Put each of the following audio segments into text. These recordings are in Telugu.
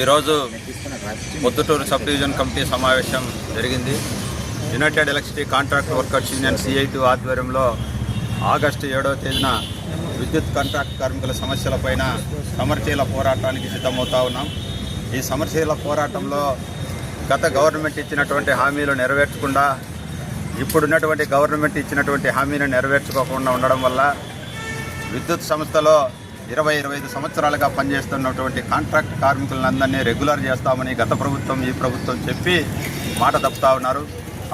ఈరోజు పొద్దుటూరు సబ్ డివిజన్ కమిటీ సమావేశం జరిగింది. United electricity contract workers union CIT ఆధ్వర్యంలో ఆగస్టు ఏడవ తేదీన విద్యుత్ కాంట్రాక్ట్ కార్మికుల సమస్యలపైన సమరశీల పోరాటానికి సిద్ధమవుతా ఉన్నాం. ఈ సమరశీల పోరాటంలో గత గవర్నమెంట్ ఇచ్చినటువంటి హామీలు నెరవేర్చకుండా ఇప్పుడున్నటువంటి గవర్నమెంట్ ఇచ్చినటువంటి హామీని నెరవేర్చుకోకుండా ఉండడం వల్ల విద్యుత్ సంస్థలో ఇరవై ఇరవై ఐదు సంవత్సరాలుగా పనిచేస్తున్నటువంటి కాంట్రాక్ట్ కార్మికులందరినీ రెగ్యులర్ చేస్తామని గత ప్రభుత్వం ఈ ప్రభుత్వం చెప్పి మాట తప్పుతా ఉన్నారు.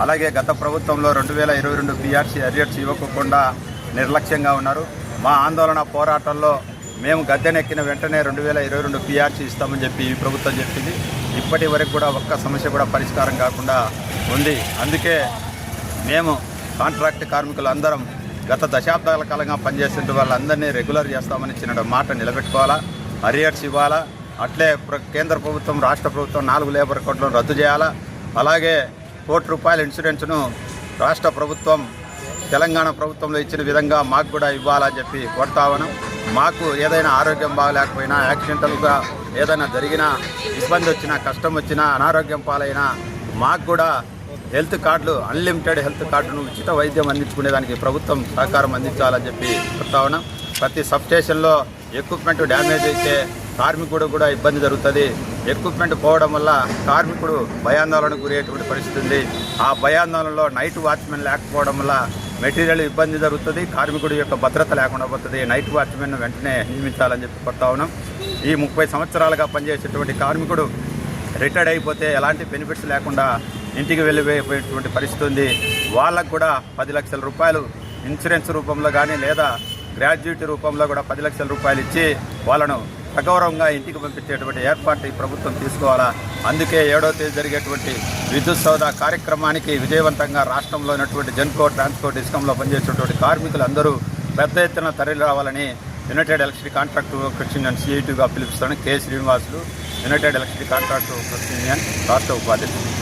అలాగే గత ప్రభుత్వంలో రెండు వేల ఇరవై రెండు బీఆర్సీ అరియర్స్ ఇవ్వకుండా నిర్లక్ష్యంగా ఉన్నారు. మా ఆందోళన పోరాటంలో మేము గద్దెనెక్కిన వెంటనే రెండు వేల ఇరవై రెండు పిఆర్సీ ఇస్తామని చెప్పి ఈ ప్రభుత్వం చెప్పింది. ఇప్పటి వరకు కూడా ఒక్క సమస్య కూడా పరిష్కారం కాకుండా ఉంది. అందుకే మేము కాంట్రాక్ట్ కార్మికులు అందరం గత దశాబ్దాల కాలంగా పనిచేసిన వాళ్ళందరినీ రెగ్యులర్ చేస్తామని ఇచ్చిన మాట నిలబెట్టుకోవాలా? అరియర్స్ ఇవ్వాలా? అట్లే ప్ర- కేంద్ర ప్రభుత్వం రాష్ట్ర ప్రభుత్వం నాలుగు లేబర్ కోట్లను రద్దు చేయాలా? అలాగే కోటి రూపాయల ఇన్సూరెన్స్ను రాష్ట్ర ప్రభుత్వం తెలంగాణ ప్రభుత్వంలో ఇచ్చిన విధంగా మాకు కూడా ఇవ్వాలని చెప్పి కోరుతా మాకు ఏదైనా ఆరోగ్యం బాగలేకపోయినా యాక్సిడెంటల్గా ఏదైనా జరిగినా ఇబ్బంది వచ్చినా కష్టం వచ్చినా అనారోగ్యం పాలైనా మాకు కూడా హెల్త్ కార్డులు అన్లిమిటెడ్ హెల్త్ కార్డును ఉచిత వైద్యం అందించుకునేదానికి ప్రభుత్వం సహకారం అందించాలని చెప్పి ప్రస్తావన ప్రతి సబ్ స్టేషన్లో ఎక్విప్మెంట్ డ్యామేజ్ అయితే కార్మికుడు కూడా ఇబ్బంది జరుగుతుంది. ఎక్విప్మెంట్ పోవడం వల్ల కార్మికుడు భయాందోళనకు గురయ్యేటువంటి పరిస్థితి ఉంది. ఆ భయాందోళనలో నైట్ వాచ్మెన్ లేకపోవడం వల్ల మెటీరియల్ ఇబ్బంది జరుగుతుంది. కార్మికుడి యొక్క భద్రత లేకుండా పోతుంది. నైట్ వాచ్మెన్ వెంటనే నియమించాలని చెప్పి కొడతా ఉన్నాం. ఈ ముప్పై సంవత్సరాలుగా పనిచేసేటువంటి కార్మికుడు రిటైర్డ్ అయిపోతే ఎలాంటి బెనిఫిట్స్ లేకుండా ఇంటికి వెళ్ళిపోయేటువంటి పరిస్థితి ఉంది. వాళ్ళకు కూడా పది లక్షల రూపాయలు ఇన్సూరెన్స్ రూపంలో కానీ లేదా గ్రాడ్యుయేట్ రూపంలో కూడా పది లక్షల రూపాయలు ఇచ్చి వాళ్ళను సగౌరవంగా ఇంటికి పంపించేటువంటి ఏర్పాటు ఈ ప్రభుత్వం తీసుకోవాలా? అందుకే ఏడో తేదీ జరిగేటువంటి విద్యుత్ సౌద కార్యక్రమానికి విజయవంతంగా రాష్ట్రంలో ఉన్నటువంటి జన్కో ట్రాన్స్పోర్ట్ డిస్కంలో పనిచేసేటువంటి కార్మికులందరూ పెద్ద ఎత్తున తరలి రావాలని united electricity contract workers union సిఐటిగా పిలుపుస్తాను K Srinivasulu united electricity contract workers union రాష్ట్ర ఉపాధ్యక్షుడు.